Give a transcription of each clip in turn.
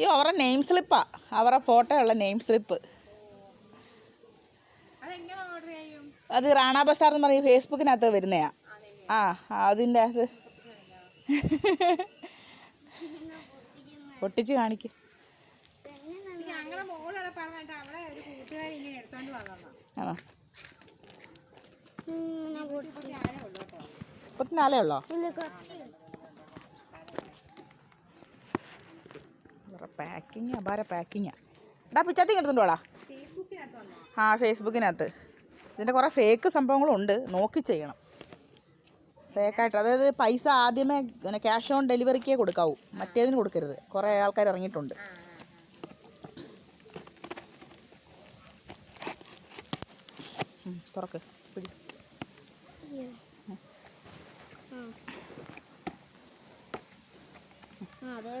അയ്യോ അവരുടെ നെയിം സ്ലിപ്പാ അവരുടെ ഫോട്ടോയുള്ള നെയിം സ്ലിപ്പ് അതെങ്ങനെ ഓർഡർ ചെയ്യും? അത് റാണ ബസാർ എന്ന് പറയും ഫേസ്ബുക്കിനകത്ത് വരുന്നയാ. ആ അതിന്റെ അത്. പൊട്ടിച്ച് കാണിക്കും. ഞങ്ങളുടെ ഉള്ളോ പറഞ്ഞിട്ട് അവിടെ ഒരു കൂട്ടുകാരി ഇങ്ങനെ എടുത്തോണ്ട് വന്നതാ ആണോ ഞാനേ ഉള്ളൂ കേട്ടോ മുപ്പത്തിനാലേ ഉള്ളോ പാക്കിങ് അപാര പാക്കിങ്ങാ എടാ പിച്ചാത്തി വന്നോ ആ ഫേസ്ബുക്കിനകത്ത്. ഇതിന്റെ കുറേ ഫേക്ക് സംഭവങ്ങളും ഉണ്ട്. നോക്കി ചെയ്യണം. ഫേക്കായിട്ട് അതായത് പൈസ ആദ്യമേ ഇങ്ങനെ ക്യാഷ് ഓൺ ഡെലിവറിക്കേ കൊടുക്കാവൂ. മറ്റേതിന് കൊടുക്കരുത്. കുറേ ആൾക്കാർ ഇറങ്ങിയിട്ടുണ്ട്. തുറക്ക്. പിടി. ആ അതെ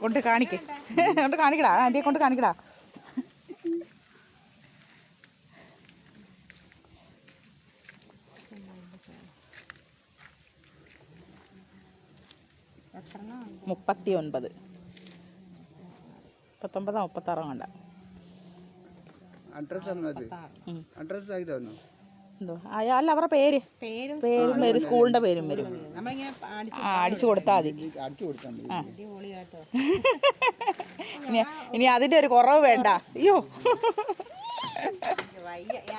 കൊണ്ട് കാണിക്കേ. കൊണ്ട് കാണിക്കടാ. ആന്റിയെ കൊണ്ട് കാണിക്കടാ. മുപ്പത്തി ഒൻപത് മുപ്പത്തൊമ്പതാ മുപ്പത്താറോ കണ്ട. Address address. അഡ്രസ് ആയതാണോ എന്തോ? അല്ല അവരുടെ പേര്. പേരും പേരും വരും സ്കൂളിന്റെ പേരും വരും. ആ അടിച്ചു കൊടുത്താൽ മതി. ഇനി ഇനി അതിന്റെ ഒരു കുറവ് വേണ്ട. അയ്യോ.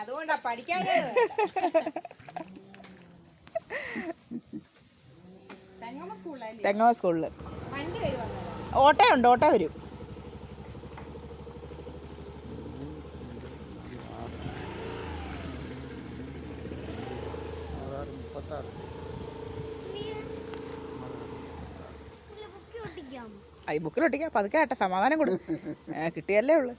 അതുകൊണ്ടാ പഠിക്കാനേ തെങ്ങമ്മ സ്കൂളിൽ ഓട്ടയുണ്ട് ഓട്ടോ വരും. ആറ് മുപ്പത്താറ് ബുക്ക് ഒട്ടിക്കാം ഐ ബുക്കിൽ ഒട്ടിക്കാം. പതുക്കെ ആട്ടെ സമാധാനം കൊടുക്കും. കിട്ടിയല്ലേ ഉള്ളു.